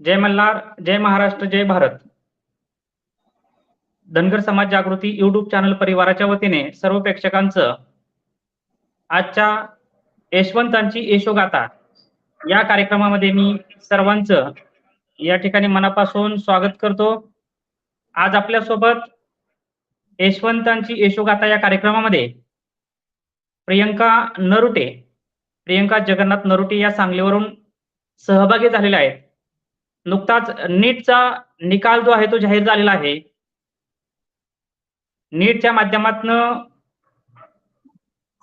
जय मल्हार जय महाराष्ट्र जय भारत. धनगर समाज जागृती YouTube channel परिवाराच्या वतीने सर्व प्रेक्षकांचं आजच्या यशवंतांची यशोगाथा या कार्यक्रमामध्ये मी सर्वांचं या ठिकाणी मनापासून स्वागत करतो. आज आपल्यासोबत यशवंतांची यशोगाथा या कार्यक्रमामध्ये प्रियंका नरुटे प्रियंका जगन्नाथ नरुटे या सांगलीवरून सहभागी झालेल्या आहेत. नुकताच नीटचा निकाल जो आहे तो जाहीर झालेला आहे. नीटच्या माध्यमातन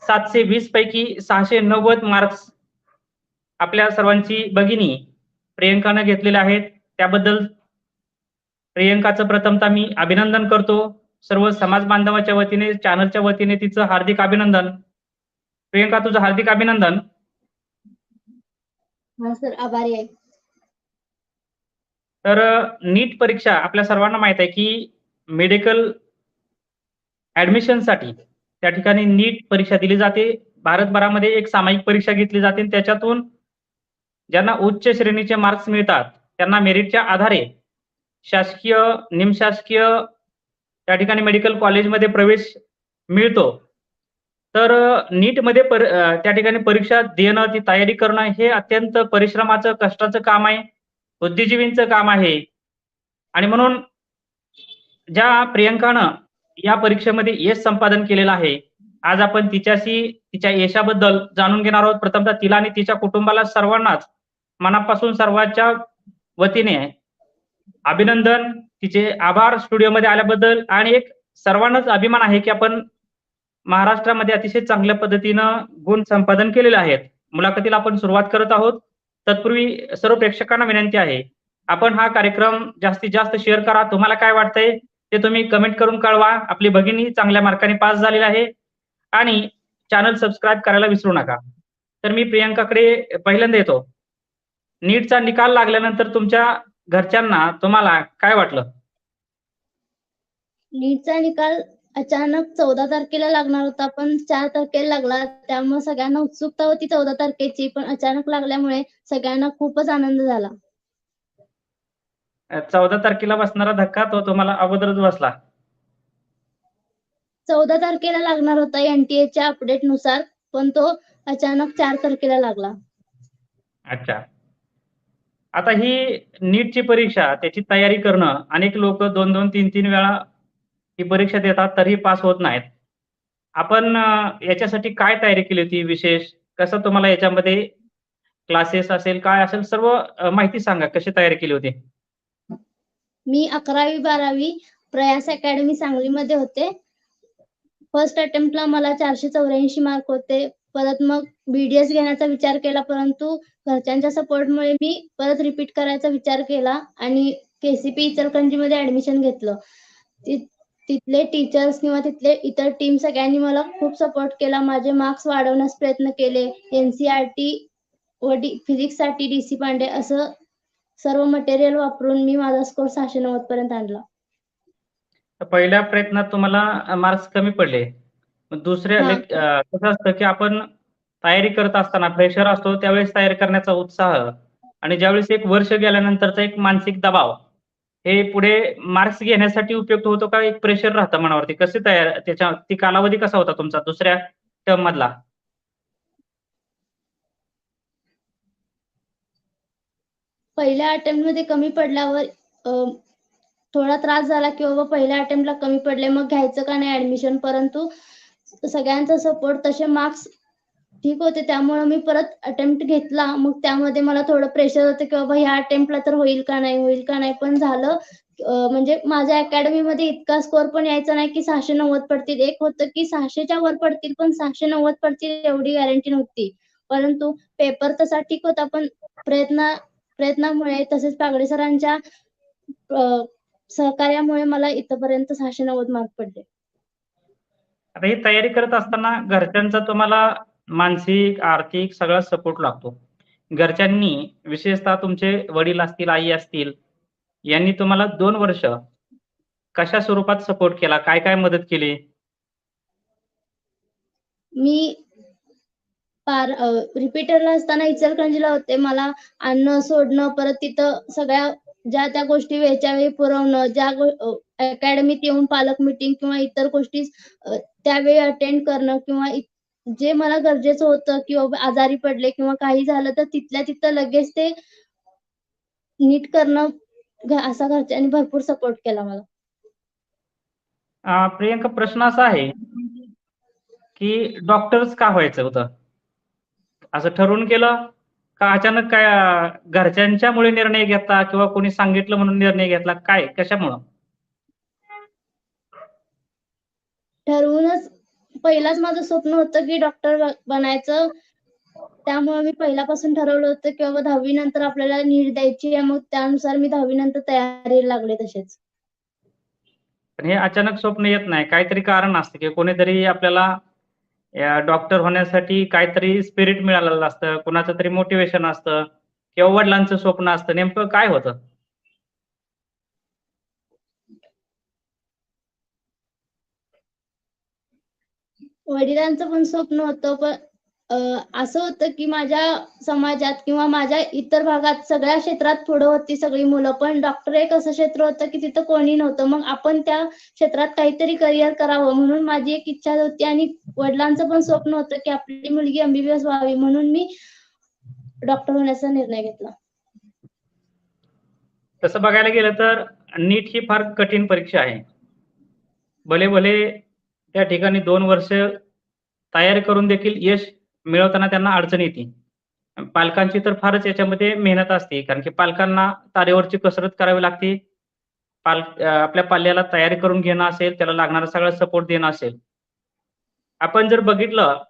सातशे वीस पैकी सहाशे नव्वद मार्क्स आपल्या सर्वांची भगिनी प्रियंकानं घेतलेले आहेत. त्याबद्दल प्रियंकाचं प्रथमता मी अभिनंदन करतो. सर्व समाज बांधवाच्या वतीने चॅनलच्या वतीने तिचं हार्दिक अभिनंदन. प्रियंका तुझं हार्दिक अभिनंदन. सर आभारी आहे. तर नीट परीक्षा आपल्या सर्वांना माहीत आहे की मेडिकल ऍडमिशनसाठी त्या ठिकाणी नीट परीक्षा दिली जाते. भारतभरामध्ये एक सामायिक परीक्षा घेतली जाते. त्याच्यातून ज्यांना उच्च श्रेणीचे मार्क्स मिळतात त्यांना मेरिटच्या आधारे शासकीय निमशासकीय त्या ठिकाणी मेडिकल कॉलेजमध्ये प्रवेश मिळतो. तर नीटमध्ये पर त्या ठिकाणी परीक्षा देणं ती तयारी करणं हे अत्यंत परिश्रमाचं कष्टाचं काम आहे. बुद्धिजीवींचं काम आहे. आणि म्हणून ज्या प्रियंकानं या परीक्षेमध्ये यश संपादन केलेलं आहे आज आपण तिच्याशी तिच्या यशाबद्दल जाणून घेणार आहोत. प्रथमतः तिला आणि तिच्या कुटुंबाला सर्वांनाच मनापासून सर्वांच्या वतीने अभिनंदन. तिचे आभार स्टुडिओमध्ये आल्याबद्दल. आणि एक सर्वांनाच अभिमान आहे की आपण महाराष्ट्रामध्ये अतिशय चांगल्या पद्धतीनं गुण संपादन केलेले आहेत. मुलाखतीला आपण सुरुवात करत आहोत. तत्पूर्वी सर्व प्रेक्षकांना विनंती आहे. आपण हा कार्यक्रम जास्तीत जास्त शेअर करा. तुम्हाला काय वाटतंय ते तुम्ही कमेंट करून कळवा. आपली भगिनी चांगल्या मार्काने पास झालेली आहे. आणि चॅनल सबस्क्राईब करायला विसरू नका. तर मी प्रियंकाकडे पहिल्यांदा येतो. नीटचा निकाल लागल्यानंतर तुमच्या घरच्यांना तुम्हाला काय वाटलं? नीटचा निकाल अचानक चौदा तारखेला लागणार होता पण चार तारखेला लागला. त्यामुळे सगळ्यांना उत्सुकता होती चौदा तारखेची पण अचानक लागल्यामुळे सगळ्यांना खूपच आनंद झाला. चौदा तारखेला बसणारा धक्का तो तुम्हाला अगोदरच बसला. चौदा तारखेला लागणार होता एनटीए च्या अपडेटनुसार पण तो अचानक चार तारखेला लागला. अच्छा. आता ही नीटची परीक्षा त्याची तयारी करणं अनेक लोक दोन दोन तीन तीन वेळा ही परीक्षा देतात तरीही पास होत नाहीत. आपण याच्यासाठी काय तयारी केली होती विशेष? कसं तुम्हाला याच्यामध्ये क्लासेस असेल काय असेल सर्व माहिती सांगा कशी तयारी केली होती? मी अकरावी बारावी प्रयास अकॅडमी सांगलीमध्ये होते. फर्स्ट अटेम्प्टला मला चारशे चौऱ्याऐंशी मार्क होते. परत मग बीडीएस घेण्याचा विचार केला परंतु घरच्यांच्या सपोर्टमुळे मी परत रिपीट करायचा विचार केला आणि केसीपी इचलकरंजीमध्ये ऍडमिशन घेतलं. तिथले टीचर्स किंवा तिथले इतर टीम सगळ्यांनी मला खूप सपोर्ट केला. माझे मार्क्स वाढवण्यास प्रयत्न केले. एनसीआरटी व डी फिजिक्ससाठी डीसी पांडे असं सर्व मटेरियल वापरून मी माझा स्कोर सहाशे नव्वद पर्यंत आणला. पहिल्या प्रयत्नात तुम्हाला मार्क्स कमी पडले. दुसऱ्या कसं असतं की आपण तयारी करत असताना फ्रेशर असतो त्यावेळेस तयारी करण्याचा उत्साह आणि ज्यावेळेस एक वर्ष गेल्यानंतरचा एक मानसिक दबाव हे पुढे मार्क्स घेण्यासाठी उपयुक्त होतो का? एक प्रेशर राहतं मनावरती. कसे तयार त्याच्या ती कालावधी कसा होता तुमचा? दुसऱ्या टर्म मधला. पहिल्या अटेम्प्टमध्ये कमी पडल्यावर थोडा त्रास झाला की बाबा पहिल्या अटेम्प्टला कमी पडले मग घ्यायचं का नाही ऍडमिशन परंतु सगळ्यांचा सपोर्ट तसे मार्क्स ठीक होते त्यामुळे मी परत अटेम्प्ट घेतला. मग त्यामध्ये मला थोडं प्रेशर होतं की बाबा ह्या अटेम्प्टला तर होईल का नाही? होईल का नाही? पण झालं. म्हणजे माझ्या अकॅडमीमध्ये इतका स्कोर पण यायचा नाही की सहाशे नव्वद पडतील. एक होतं की सहाशेच्या वर पडतील पण सहाशे नव्वद पडतील एवढी गॅरंटी नव्हती. परंतु पेपर तसा ठीक होता पण प्रयत्न प्रयत्नामुळे तसेच पागडे सरांच्या सहकार्यामुळे मला इथपर्यंत सहाशे नव्वद मार्क पडले. आता ही तयारी करत असताना घरच्यांचा तुम्हाला मानसिक आर्थिक सगळा सपोर्ट लागतो. घरच्यांनी विशेषतः तुमचे वडील असतील आई असतील यांनी तुम्हाला दोन वर्ष कशा स्वरूपात सपोर्ट केला? काय काय मदत केली? मी पार रिपीटरला असताना इचलकरंजीला होते. मला आणणं सोडणं परत तिथं सगळ्या ज्या त्या गोष्टी वेळच्या वेळी पुरवणं ज्या अकॅडमीत येऊन पालक मिटिंग किंवा इतर गोष्टी त्यावेळी अटेंड करणं किंवा जे मला गरजेचं होतं किंवा आजारी पडले किंवा काही झालं तर तिथल्या तिथं लगेच ते नीट करणं असा घरच्यांनी भरपूर सपोर्ट केला मला. प्रियंका प्रश्न असा आहे की डॉक्टरच का व्हायचं होतं? असं ठरवून केलं का अचानक काय घरच्यांच्यामुळे निर्णय घेतला किंवा कोणी सांगितलं म्हणून निर्णय घेतला? काय? कशामुळं? ठरवूनच पहिलाच माझं स्वप्न होतं की डॉक्टर बनायचं. त्यामुळे मी पहिल्यापासून ठरवलं होतं की बाबा दहावी नंतर आपल्याला नीट द्यायची आहे. मग त्यानुसार मी दहावी नंतर तयारी लागले तसेच. पण हे अचानक स्वप्न येत नाही. काहीतरी कारण असतं की कोणीतरी आपल्याला डॉक्टर होण्यासाठी काहीतरी स्पिरिट मिळालेलं असतं. कुणाचं तरी मोटिवेशन असतं. किंवा वडिलांचं स्वप्न असतं. नेमकं काय होतं? वडिलांचं पण स्वप्न होतं पण असं होतं की माझ्या समाजात किंवा माझ्या इतर भागात सगळ्या क्षेत्रात पुढं होती सगळी मुलं पण डॉक्टर एक असं क्षेत्र होतं की तिथं कोणी नव्हतं. मग आपण त्या क्षेत्रात काहीतरी करिअर करावं म्हणून माझी एक इच्छा होती आणि वडिलांचं पण स्वप्न होतं की आपली मुलगी एमबीबीएस व्हावी म्हणून मी डॉक्टर होण्याचा निर्णय घेतला. तसं बघायला गेलं तर नीट ही फार कठीण परीक्षा आहे. भले भले त्या ठिकाणी दोन वर्ष तयारी करून देखील यश मिळवताना त्यांना अडचण येते. पालकांची तर फारच याच्यामध्ये मेहनत असते कारण की पालकांना तारेवरची कसरत करावी लागते. पाल आपल्या पाल्याला तयारी करून घेणं असेल त्याला लागणारा सगळा सपोर्ट देणं असेल. आपण जर बघितलं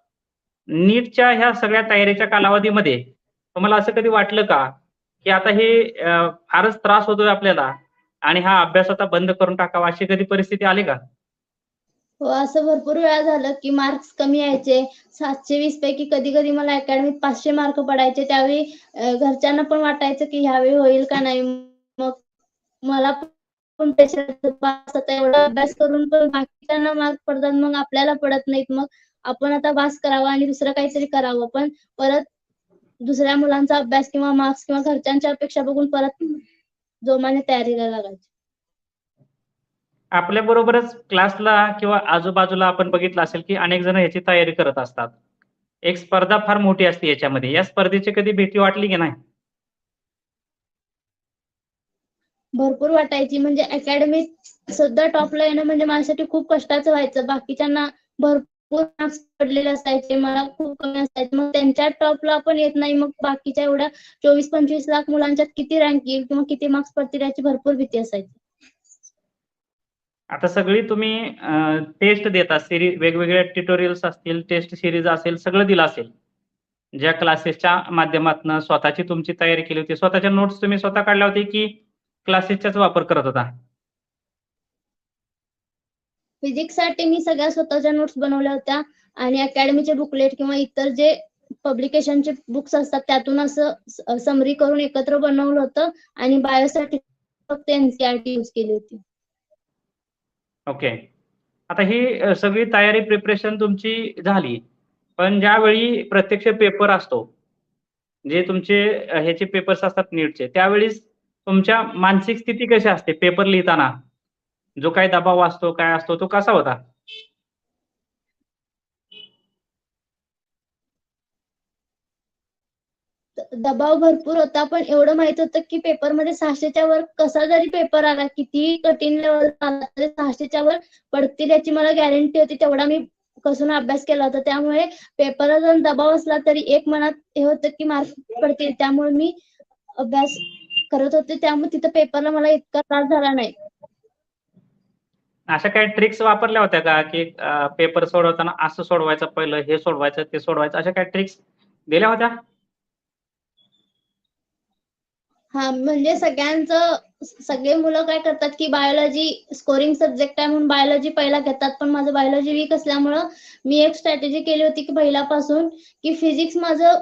नीटच्या ह्या सगळ्या तयारीच्या कालावधीमध्ये तुम्हाला असं कधी वाटलं का की आता हे फारच त्रास होतोय आपल्याला आणि हा अभ्यास आता बंद करून टाकावा अशी कधी परिस्थिती आली का? हो, असं भरपूर वेळा झालं की मार्क्स कमी यायचे. सातशे वीस पैकी कधी कधी मला अकॅडमीत पाचशे मार्क पडायचे. त्यावेळी घरच्यांना पण वाटायचं की ह्यावेळी होईल का नाही. मग मला पण प्रेशर एवढा अभ्यास करून पण बाकीच्यांना मार्क पडतात. मग आपल्याला पडत नाहीत. मग आपण आता पास करावा आणि दुसरं काहीतरी करावं. पण परत दुसऱ्या मुलांचा अभ्यास किंवा मार्क्स किंवा घरच्यांच्या अपेक्षा बघून परत जोमाने तयारीला लागायची. आपल्या बरोबरच क्लासला किंवा आजूबाजूला आपण बघितलं असेल की अनेक जण याची तयारी करत असतात. एक स्पर्धा फार मोठी असते याच्यामध्ये. या स्पर्धेची कधी भीती वाटली की नाही? भरपूर वाटायची. म्हणजे अकॅडमी सुद्धा टॉपला येणं म्हणजे माझ्यासाठी खूप कष्टाचं व्हायचं. बाकीच्यांना भरपूर मार्क्स पडलेले असायचे मला खूप कमी असायचे. मग त्यांच्या टॉपला पण येत नाही. मग बाकीच्या एवढ्या चोवीस पंचवीस लाख मुलांच्यात किती रँक येईल किंवा किती मार्क्स पडतील याची भरपूर भीती असायची. आता सगळी तुम्ही टेस्ट देता सिरीज वेगवेगळ्या ट्युटोरियल्स असतील टेस्ट सिरीज असेल सगळं दिलं असेल. ज्या क्लासेसच्या माध्यमातून स्वतःची तुमची तयारी केली होती स्वतःच्या नोट्स तुम्ही स्वतः काढल्या होती की क्लासेसचाच वापर करत होता? फिजिक्ससाठी मी सगळ्या स्वतःच्या नोट्स बनवल्या होत्या आणि अकॅडमीचे बुकलेट किंवा इतर जे पब्लिकेशनचे बुक्स असतात त्यातून असं समरी करून एकत्र बनवलं होतं आणि बायोसाठी फक्त एनसीआरटी यूज केली होती. ओके. आता ही सगळी तयारी प्रिपरेशन तुमची झाली. पण ज्यावेळी प्रत्यक्ष पेपर असतो जे तुमचे ह्याचे पेपर्स असतात नीटचे त्यावेळेस तुमच्या मानसिक स्थिती कशी असते? पेपर लिहिताना जो काही दबाव असतो काय असतो तो कसा होता? दबाव भरपूर होता पण एवढं माहीत होतं की पेपरमध्ये सहाशेच्या वर कसा जरी पेपर आला किती कठीण लेवल आला तरी सहाशेच्या वर पडतील याची मला गॅरंटी होती तेवढा मी कसून अभ्यास केला होता. त्यामुळे पेपरला जर दबाव असला तरी एक मनात हे होतं की मार्क पडतील. त्यामुळे मी अभ्यास करत होते. त्यामुळे तिथं पेपरला मला इतका त्रास झाला नाही. अशा काही ट्रिक्स वापरल्या होत्या का? की पेपर सोडवताना असं सोडवायचं पहिलं हे सोडवायचं ते सोडवायचं अशा काही ट्रिक्स दिल्या होत्या? हा म्हणजे सगळ्यांचं सगळे मुलं काय करतात की बायोलॉजी स्कोरिंग सब्जेक्ट आहे म्हणून बायोलॉजी पहिला घेतात. पण माझं बायोलॉजी वीक असल्यामुळं मी एक स्ट्रॅटेजी केली होती की पहिल्यापासून की फिजिक्स माझं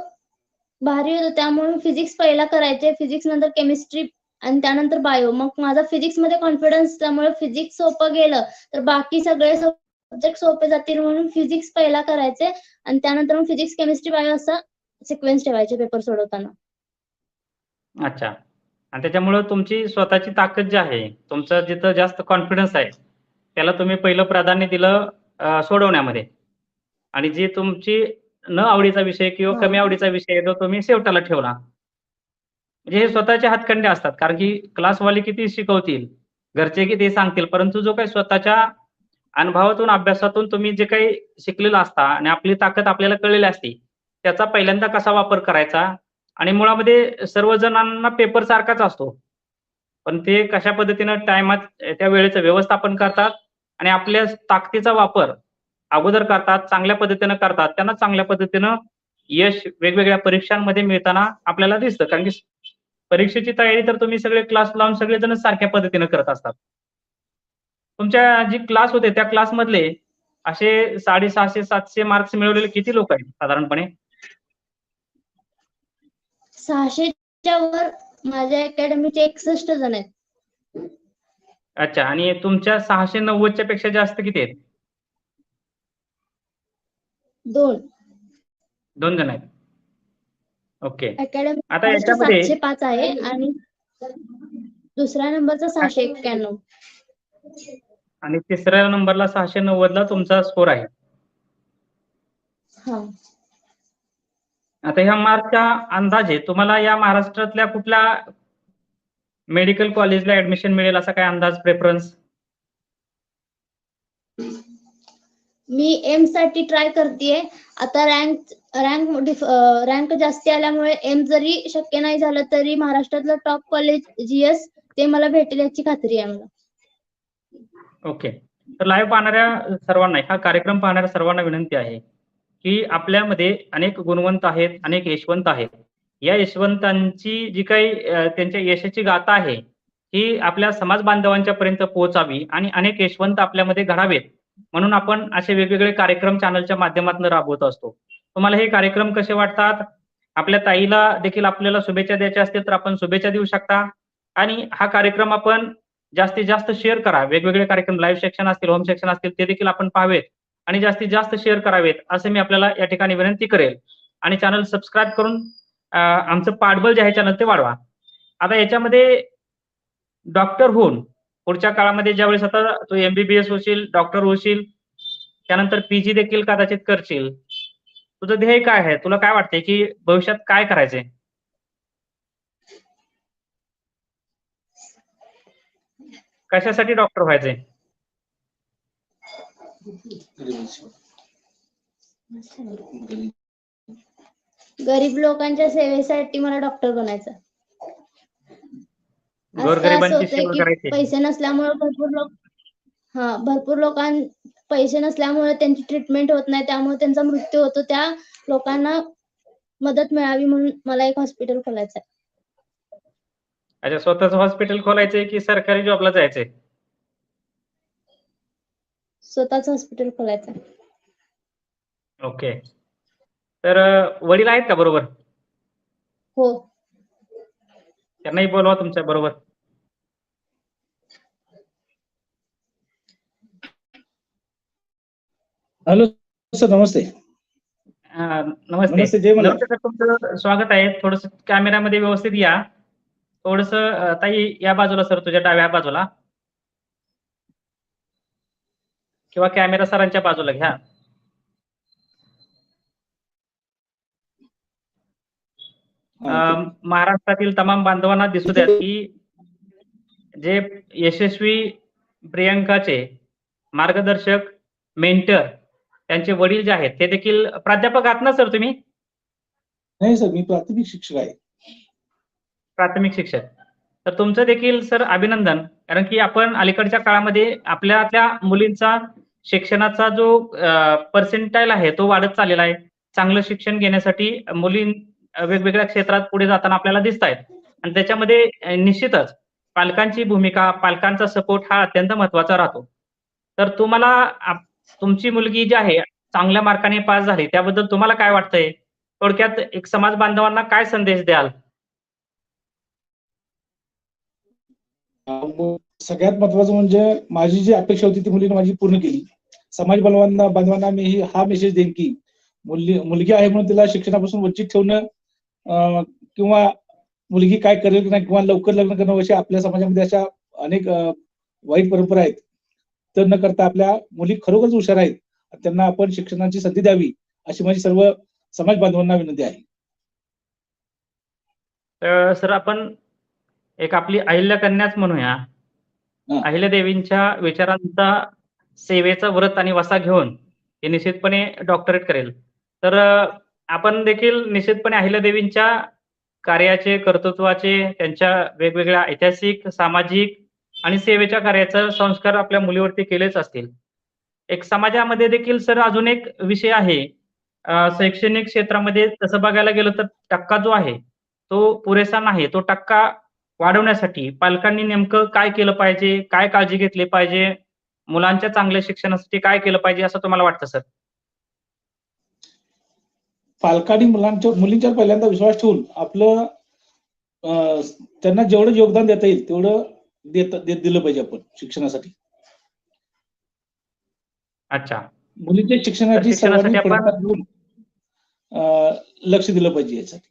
भारी होतं. त्यामुळे फिजिक्स पहिला करायचे. फिजिक्स नंतर केमिस्ट्री आणि त्यानंतर बायो मग माझा फिजिक्समध्ये कॉन्फिडन्स त्यामुळे फिजिक्स सोपं गेलं. तर बाकी सगळे सब्जेक्ट सोपे जातील म्हणून फिजिक्स पहिला करायचे. आणि त्यानंतर मग फिजिक्स केमिस्ट्री बायो असा सिक्वेन्स ठेवायचे पेपर सोडवताना. अच्छा. आणि त्याच्यामुळं तुमची स्वतःची ताकद जी आहे तुमचं जिथं जास्त कॉन्फिडन्स आहे त्याला तुम्ही पहिलं प्राधान्य दिलं सोडवण्यामध्ये. आणि जी तुमची न आवडीचा विषय किंवा. कमी आवडीचा विषय आहे तो तुम्ही शेवटाला ठेवला. म्हणजे हे स्वतःचे हातखंडे असतात कारण की क्लासवाले किती शिकवतील घरचे किती सांगतील परंतु जो काही स्वतःच्या अनुभवातून अभ्यासातून तुम्ही जे काही शिकलेलं असता आणि आपली ताकद आपल्याला कळलेली असते त्याचा पहिल्यांदा कसा वापर करायचा? आणि मुळामध्ये सर्व जणांना पेपर सारखाच असतो. पण ते कशा पद्धतीनं टायमात त्या वेळेचं व्यवस्थापन करतात आणि आपल्या ताकदीचा वापर अगोदर करतात चांगल्या पद्धतीनं करतात त्यांना चांगल्या पद्धतीनं यश वेगवेगळ्या परीक्षांमध्ये मिळताना आपल्याला दिसतं. कारण की परीक्षेची तयारी तर तुम्ही सगळे क्लास लावून सगळेजण सारख्या पद्धतीनं करत असतात. तुमच्या जी क्लास होते त्या क्लासमधले असे साडेसहाशे सातशे मार्क्स मिळवलेले किती लोक आहेत साधारणपणे? सहाशेच्या वर माझ्या अकॅडमीचे एकसष्ट जण आहेत. अच्छा आणि तुमच्या सहाशे नव्वदच्या पेक्षा जास्त किती आहेत? दोन. दोन जण आहेत. ओके. आता याच्यामध्ये सातशे पाच आहे आणि दुसऱ्या नंबरचा सहाशे एक्क्याण्णव. आणि तिसऱ्या नंबरला सहाशे नव्वदला तुमचा स्कोर आहे. हा. आता ह्या मार्कच्या अंदाजे तुम्हाला या महाराष्ट्रातल्या कुठल्या मेडिकल कॉलेजला ऍडमिशन मिळेल असा काय अंदाज प्रेफरन्स मी एमसाठी ट्राय करतेय. आता रँक रँक रँक जास्ती आल्यामुळे एम जरी शक्य नाही झालं तरी महाराष्ट्रातलं टॉप कॉलेज जीएस ते मला भेटेल याची खात्री आहे मला. ओके तर लाईव्ह पाहणाऱ्या सर्वांना हा कार्यक्रम पाहणाऱ्या सर्वांना विनंती आहे. की आपल्यामध्ये अनेक गुणवंत आहेत अनेक यशवंत आहेत. या यशवंतांची जी काही त्यांच्या यशाची गाथा आहे ही आपल्या समाज बांधवांच्या पर्यंत पोहोचावी आणि अनेक यशवंत आपल्यामध्ये घडावेत. म्हणून आपण असे वेगवेगळे कार्यक्रम चॅनलच्या माध्यमातून राबवत असतो. तुम्हाला हे कार्यक्रम कसे वाटतात? आपल्या ताईला देखील आपल्याला शुभेच्छा द्यायच्या असतील तर आपण शुभेच्छा देऊ शकता. आणि हा कार्यक्रम आपण जास्तीत जास्त शेअर करा. वेगवेगळे कार्यक्रम लाईव्ह सेक्शन असतील होम सेक्शन असतील ते देखील आपण पाहावेत. आणि जास्तीत जास्त शेअर करावेत असं मी आपल्याला या ठिकाणी विनंती करेल. आणि चॅनल सबस्क्राईब करून आमचं पाठबळ जे आहे चॅनल ते वाढवा. आता याच्यामध्ये डॉक्टर होऊन पुढच्या काळामध्ये ज्यावेळेस आता तू एमबीबीएस होशील डॉक्टर होशील त्यानंतर पीजी देखील कदाचित करशील. तुझं ध्येय काय आहे? तुला काय वाटतंय की भविष्यात काय करायचंय? कशासाठी डॉक्टर व्हायचंय? गरीब लोकांच्या सेवेसाठी मला डॉक्टर बनायचं. पैसे नसल्यामुळे भरपूर लोक हा भरपूर लोकां पैसे नसल्यामुळे त्यांची ट्रीटमेंट होत नाही त्यामुळे त्यांचा मृत्यू होतो. त्या लोकांना मदत मिळावी म्हणून मला एक हॉस्पिटल खोलायचं आहे अच्छा स्वतःच हॉस्पिटल खोलायचंय की सरकारी जॉबला जायचंय? स्वतःच हॉस्पिटल खोलायचं. ओके तर वडील आहेत का बरोबर? हो. त्यांनाही बोलवा तुमच्या बरोबर. हॅलो सर नमस्ते. नमस्ते. नमस्ते जय मल्हार. नमस्ते सर तुमचं स्वागत आहे. थोडस कॅमेऱ्यामध्ये व्यवस्थित या. थोडस ताई या बाजूला सर तुझ्या डाव्या बाजूला. किंवा कॅमेरा सरांच्या बाजूला घ्या. महाराष्ट्रातील तमाम बांधवांना दिसू द्यात की जे यशस्वी प्रियंकाचे मार्गदर्शक मेंटर त्यांचे वडील जे आहेत ते देखील प्राध्यापक आहात ना सर तुम्ही? नाही सर मी प्राथमिक शिक्षक आहे. प्राथमिक शिक्षक. तर तुमचं देखील सर अभिनंदन. कारण की आपण अलीकडच्या काळामध्ये आपल्यातल्या मुलींचा शिक्षणाचा जो पर्सेंटाईल आहे तो वाढत चाललेला आहे. चांगलं शिक्षण घेण्यासाठी मुली वेगवेगळ्या क्षेत्रात पुढे जाताना आपल्याला दिसत आहेत. आणि त्याच्यामध्ये निश्चितच पालकांची भूमिका पालकांचा सपोर्ट हा अत्यंत महत्त्वाचा राहतो. तर तुम्हाला तुमची मुलगी जी आहे चांगल्या मार्काने पास झाली त्याबद्दल तुम्हाला काय वाटतंय? थोडक्यात एक समाज बांधवांना काय संदेश द्याल? सगळ्यात महत्वाचं म्हणजे माझी जी अपेक्षा होती ती मुलीने माझी पूर्ण केली. समाज बांधवांना बांधवांना मी ही- मेसेज देईन की मुलगी मुलगी आहे म्हणून तिला शिक्षणापासून वंचित ठेवणं किंवा मुलगी काय करेल की नाही किंवा लवकर लग्न करणं अशा आपल्या समाजामध्ये अशा अनेक वाईट परंपरा आहेत. तर न करता आपल्या मुली खरोखरच हुशार आहेत. त्यांना आपण शिक्षणाची संधी द्यावी अशी माझी सर्व समाज बांधवांना विनंती आहे. तर सर आपण एक आपली अहिल्या कन्याच म्हणूया. हा. अहिल्यादेवींच्या विचारांचा सेवेचा व्रत आणि वसा घेऊन हे निश्चितपणे डॉक्टरेट करेल. तर आपण देखील निश्चितपणे अहिल्यादेवींच्या कार्याचे कर्तृत्वाचे त्यांच्या वेगवेगळ्या ऐतिहासिक सामाजिक आणि सेवेच्या कार्याचा संस्कार आपल्या मुलीवरती केलेच असतील. एक समाजामध्ये देखील सर अजून एक विषय आहे. शैक्षणिक क्षेत्रामध्ये तसं बघायला गेलं तर टक्का जो आहे तो पुरेसा नाही. तो टक्का वाढवण्यासाठी पालकांनी नेमकं काय केलं पाहिजे काय काळजी घेतली पाहिजे मुलांच्या चांगल्या शिक्षणासाठी काय केलं पाहिजे असं तुम्हाला वाटतं सर? पालकांनी मुलांच्या मुलींच्या पहिल्यांदा विश्वास ठेवून आपलं त्यांना जेवढं योगदान देता येईल तेवढं देत दिलं पाहिजे आपण शिक्षणासाठी. अच्छा. मुलींच्या शिक्षणासाठी लक्ष दिलं पाहिजे यासाठी.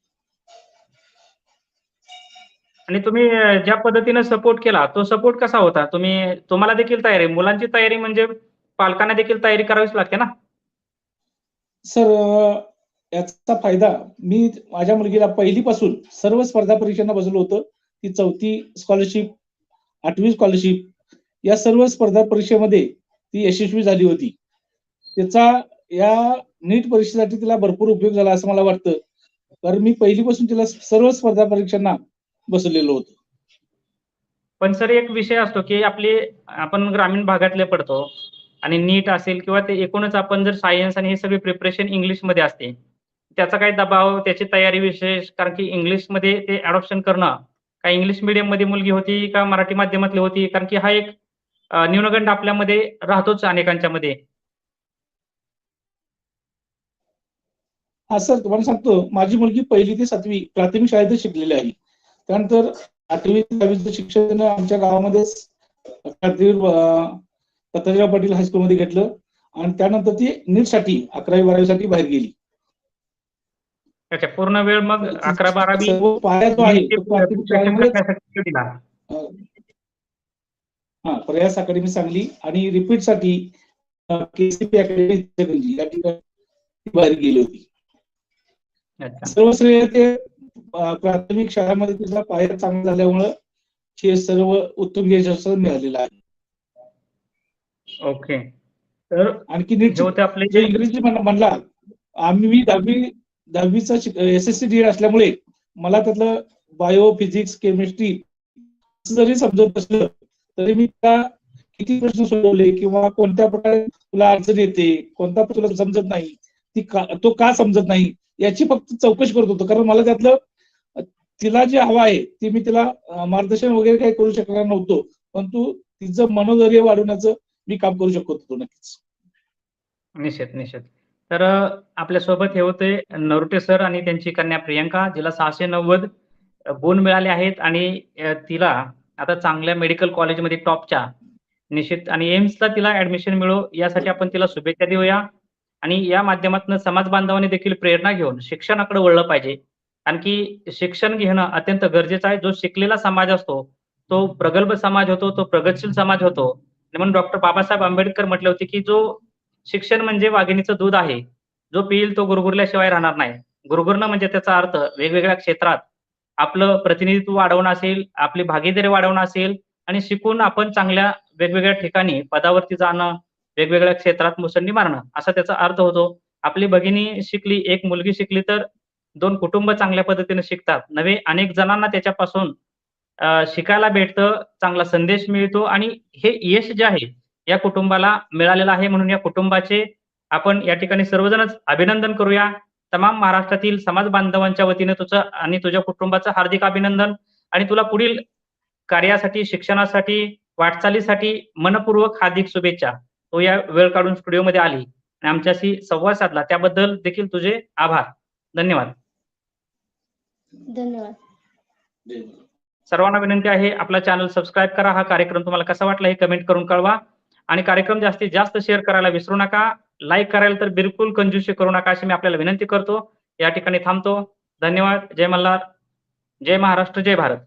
आणि तुम्ही ज्या पद्धतीने सपोर्ट केला तो सपोर्ट कसा होता? तुम्ही तुम्हाला देखील तयारी मुलांची तयारी म्हणजे पालकांना देखील तयारी करावीच लागते ना? सर याचा फायदा मी माझ्या मुलगीला पहिलीपासून सर्व स्पर्धा परीक्षांना बसलो होतं. ती चौथी स्कॉलरशिप आठवी स्कॉलरशिप या सर्व स्पर्धा परीक्षेमध्ये ती यशस्वी झाली होती. त्याचा या नीट परीक्षेसाठी तिला भरपूर उपयोग झाला असं मला वाटतं. कारण मी पहिलीपासून तिला सर्व स्पर्धा परीक्षांना बसवलेलं होतं. पण सर एक विषय असतो की आपली आपण ग्रामीण भागातले पडतो आणि नीट असेल किंवा ते एकूणच आपण जर सायन्स आणि हे सगळे प्रिपरेशन इंग्लिशमध्ये असते त्याचा काही दबाव त्याची तयारी विशेष कारण की इंग्लिशमध्ये ते अडॉप्शन करणं का इंग्लिश medium मध्ये मुलगी होती का मराठी माध्यमातली होती कारण की हा एक न्यूनगंड आपल्यामध्ये राहतोच अनेकांच्या मध्ये हा सर तुम्हाला सांगतो माझी मुलगी पहिली ते सातवी प्राथमिक शाळेतच शिकलेली आहे. त्यानंतर आठवी दहावीचं शिक्षण आमच्या गावामध्येच दत्ताजीराव पाटील हायस्कूलमध्ये घेतलं. आणि त्यानंतर ती नीटसाठी अकरावी बारावीसाठी बाहेर गेली. अच्छा पूर्ण वेळ मग अकरा बारावी पाया जो आहे हा प्रयास अकॅडमी सांगली आणि रिपीटसाठी केसीपी अकॅडमी या ठिकाणी बाहेर गेली होती. सर्व श्रेय ते प्राथमिक शाळेमध्ये तिचा पाया चांगला झाल्यामुळं हे सर्व उत्तम यश मिळालेलं आहे. ओके. तर आणखी आपले जे इंग्रजी म्हण- म्हणला आम्ही मी दहावी दहावीचा एस एस सी डी असल्यामुळे मला त्यातलं बायो फिजिक्स केमिस्ट्री जरी समजत असलं तरी मी त्या किती प्रश्न सोडवले किंवा कोणत्या प्रकारे तुला अडचण येते कोणता तुला समजत नाही ती का तो का समजत नाही याची फक्त चौकशी करत होतो. कारण मला त्यातलं तिला जे हवं आहे ते मी तिला मार्गदर्शन वगैरे काही करू शकणार नव्हतो. परंतु तिचं मनोधैर्य वाढवण्याचं मी काम करू शकत होतो नक्कीच. निश्चित निश्चित. तर आपल्यासोबत हे होते नरुटे सर आणि त्यांची कन्या प्रियंका जिला सहाशे नव्वद गुण मिळाले आहेत आणि तिला आता चांगल्या मेडिकल कॉलेजमध्ये टॉपच्या निश्चित आणि एम्सला तिला ऍडमिशन मिळो यासाठी आपण तिला शुभेच्छा देऊया. आणि या माध्यमातून समाज बांधवांनी देखील प्रेरणा घेऊन शिक्षणाकडे वळलं पाहिजे. कारण की शिक्षण घेणं अत्यंत गरजेचं आहे. जो शिकलेला समाज असतो तो प्रगल्भ समाज होतो तो प्रगतशील समाज होतो. म्हणून डॉक्टर बाबासाहेब आंबेडकर म्हटले होते की जो शिक्षण म्हणजे वाघिणीचं दूध आहे जो पिईल तो गुरगुरल्याशिवाय राहणार नाही. गुरगुरणं म्हणजे त्याचा अर्थ वेगवेगळ्या क्षेत्रात आपलं प्रतिनिधित्व वाढवणं असेल आपली भागीदारी वाढवणं असेल आणि शिकून आपण चांगल्या वेगवेगळ्या ठिकाणी पदावरती जाणं वेगवेगळ्या क्षेत्रात मुसंडी मारणं असा त्याचा अर्थ होतो. आपली भगिनी शिकली एक मुलगी शिकली तर दोन कुटुंब चांगल्या पद्धतीने शिकतात. नवे अनेक जणांना त्याच्यापासून शिकायला भेटतं चांगला संदेश मिळतो आणि हे यश जे आहे या कुटुंबाला मिळालेलं आहे म्हणून या कुटुंबाचे आपण या ठिकाणी सर्वजणच अभिनंदन करूया. तमाम महाराष्ट्रातील समाज बांधवांच्या वतीने तुझं आणि तुझ्या कुटुंबाचं हार्दिक अभिनंदन. आणि तुला पुढील कार्यासाठी शिक्षणासाठी वाटचालीसाठी मनपूर्वक हार्दिक शुभेच्छा. तो या वेळ काढून स्टुडिओमध्ये आली आणि आमच्याशी संवाद साधला. त्याबद्दल देखील तुझे आभार. धन्यवाद. धन्यवाद. सर्वांना विनंती आहे आपला चॅनल सबस्क्राईब करा. हा कार्यक्रम तुम्हाला कसा वाटला हे कमेंट करून कळवा. आणि कार्यक्रम जास्तीत जास्त शेअर करायला विसरू नका. लाईक करायला तर बिलकुल कंजूशी करू नका अशी मी आपल्याला विनंती करतो. या ठिकाणी थांबतो. धन्यवाद. जय मल्हार. जय महाराष्ट्र. जय भारत.